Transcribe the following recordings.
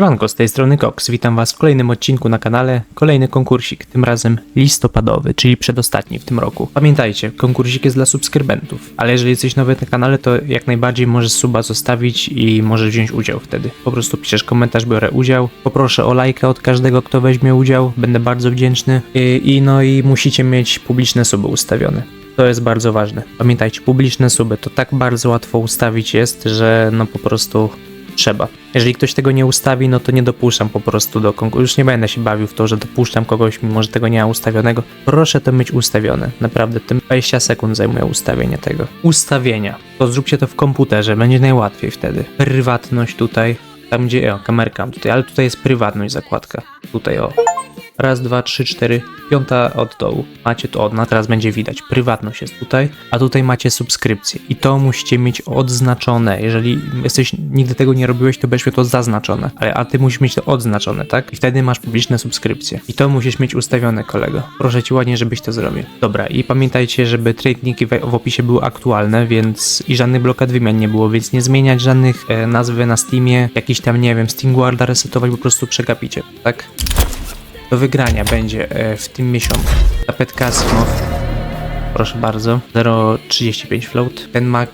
Siemanko, z tej strony Cox. Witam Was w kolejnym odcinku na kanale. Kolejny konkursik, tym razem listopadowy, czyli przedostatni w tym roku. Pamiętajcie, konkursik jest dla subskrybentów, ale jeżeli jesteś nowy na kanale, to jak najbardziej możesz suba zostawić i możesz wziąć udział wtedy. Po prostu piszesz komentarz, biorę udział. Poproszę o lajkę od każdego, kto weźmie udział, będę bardzo wdzięczny. I, i no i musicie mieć publiczne suby ustawione. To jest bardzo ważne. Pamiętajcie, publiczne suby to tak bardzo łatwo ustawić jest, że no po prostu trzeba. Jeżeli ktoś tego nie ustawi, no to nie dopuszczam po prostu do konkursu. Już nie będę się bawił w to, że dopuszczam kogoś, mimo że tego nie ma ustawionego. Proszę to mieć ustawione. Naprawdę, tym 20 sekund zajmuje ustawienie tego. Ustawienia. To zróbcie to w komputerze, będzie najłatwiej wtedy. Prywatność tutaj. Tam gdzie, o, kamerka tutaj, ale tutaj jest prywatność zakładka. Tutaj, o. Raz, dwa, trzy, cztery, piąta od dołu. Macie to od, no teraz będzie widać. Prywatność jest tutaj, a tutaj macie subskrypcję. I to musicie mieć odznaczone. Jeżeli jesteś, nigdy tego nie robiłeś, to będziesz miał to zaznaczone. Ale, a ty musisz mieć to odznaczone, tak? I wtedy masz publiczne subskrypcje. I to musisz mieć ustawione, kolego. Proszę cię ładnie, żebyś to zrobił. Dobra, i pamiętajcie, żeby tradeniki w, opisie były aktualne, więc i żadnych blokad wymian nie było, więc nie zmieniać żadnych e, nazwy na Steamie, jakiś tam, nie wiem, Steamguarda resetować, po prostu przegapicie, tak? Do wygrania będzie e, w tym miesiącu. Tapet Casino. Proszę bardzo. 0,35 float. Ten Mac.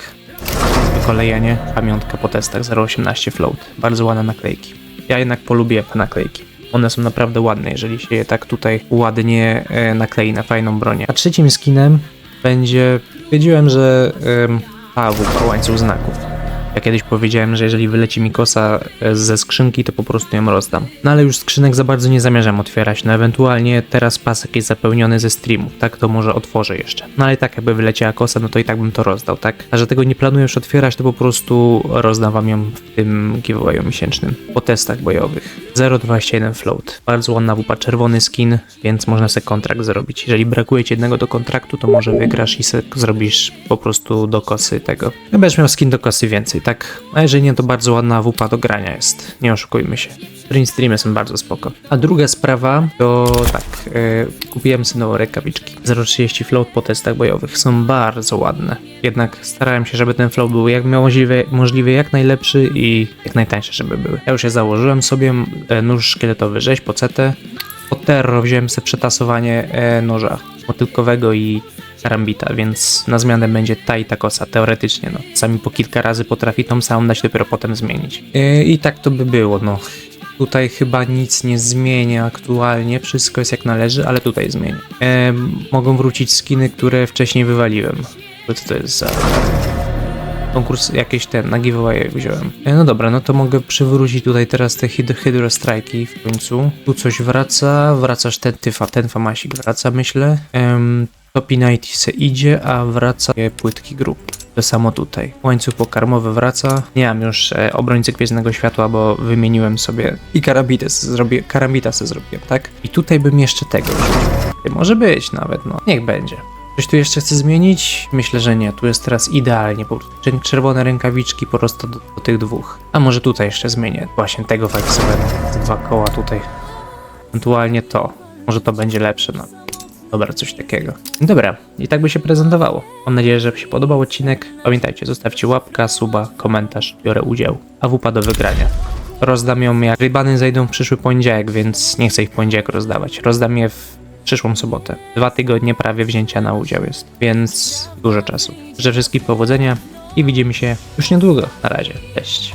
Wykolejenie. Pamiątka po testach 0,18 float. Bardzo ładne naklejki. Ja jednak polubię te naklejki. One są naprawdę ładne, jeżeli się je tak tutaj ładnie e, naklei na fajną bronię. A trzecim skinem będzie... Wiedziałem, że... Ym, AWP, łańcuch znaków. Ja kiedyś powiedziałem, że jeżeli wyleci mi kosa e, ze skrzynki, to po prostu ją rozdam. No ale już skrzynek za bardzo nie zamierzam otwierać, no ewentualnie teraz pasek jest zapełniony ze streamów, tak to może otworzę jeszcze. No ale tak jakby wyleciała kosa, no to i tak bym to rozdał, tak? A że tego nie planuję już otwierać, to po prostu rozdam wam ją w tym giveawayu miesięcznym. Po testach bojowych. 0,21 float. Bardzo ładna wupa, czerwony skin, więc można sobie kontrakt zrobić. Jeżeli brakuje ci jednego do kontraktu, to może wygrasz i se zrobisz po prostu do kosy tego. No będziesz miał skin do kosy więcej, tak? A jeżeli nie, to bardzo ładna wupa do grania jest. Nie oszukujmy się. Print streamy są bardzo spoko. A druga sprawa to tak, e, kupiłem sobie nowe rękawiczki. 0,30 float po testach bojowych. Są bardzo ładne. Jednak starałem się, żeby ten float był jak możliwie, możliwie jak najlepszy i jak najtańszy, żeby były. Ja już je założyłem sobie. E, nóż szkieletowy po CT. Po terro wziąłem sobie przetasowanie e, noża motylkowego i karambita, więc na zmianę będzie ta i ta kosa, teoretycznie, no. Sami po kilka razy potrafi tą samą dać, dopiero potem zmienić. Yy, I tak to by było, no. Tutaj chyba nic nie zmienia aktualnie, wszystko jest jak należy, ale tutaj zmienię. E, mogą wrócić skiny, które wcześniej wywaliłem. Co to jest za... Konkurs jakieś ten, na giveaway wziąłem. E, no dobra, no to mogę przywrócić tutaj teraz te hyd Hydro Strike'i w końcu. Tu coś wraca, wracasz ten tyfa, ten famasik wraca myślę. Ehm, Topinite se idzie, a wraca płytki grup. To samo tutaj. Łańcuch pokarmowy wraca. Nie mam już e, obrońcy Gwiezdnego Światła, bo wymieniłem sobie i karabitę zrobię, karambita se zrobiłem, tak? I tutaj bym jeszcze tego. Może być nawet, no. Niech będzie. Coś tu jeszcze chcę zmienić? Myślę, że nie. Tu jest teraz idealnie. Po prostu czerw- czerwone rękawiczki po prostu do, do tych dwóch. A może tutaj jeszcze zmienię. Właśnie tego 5-7. Te dwa koła tutaj. Ewentualnie to. Może to będzie lepsze, no. Dobra, coś takiego. Dobra, i tak by się prezentowało. Mam nadzieję, że się podobał odcinek. Pamiętajcie, zostawcie łapka, suba, komentarz, biorę udział. AWP do wygrania. Rozdam ją jak rybany zajdą w przyszły poniedziałek, więc nie chcę ich w poniedziałek rozdawać. Rozdam je w przyszłą sobotę. Dwa tygodnie prawie wzięcia na udział jest, więc dużo czasu. Życzę wszystkim powodzenia i widzimy się już niedługo. Na razie, cześć.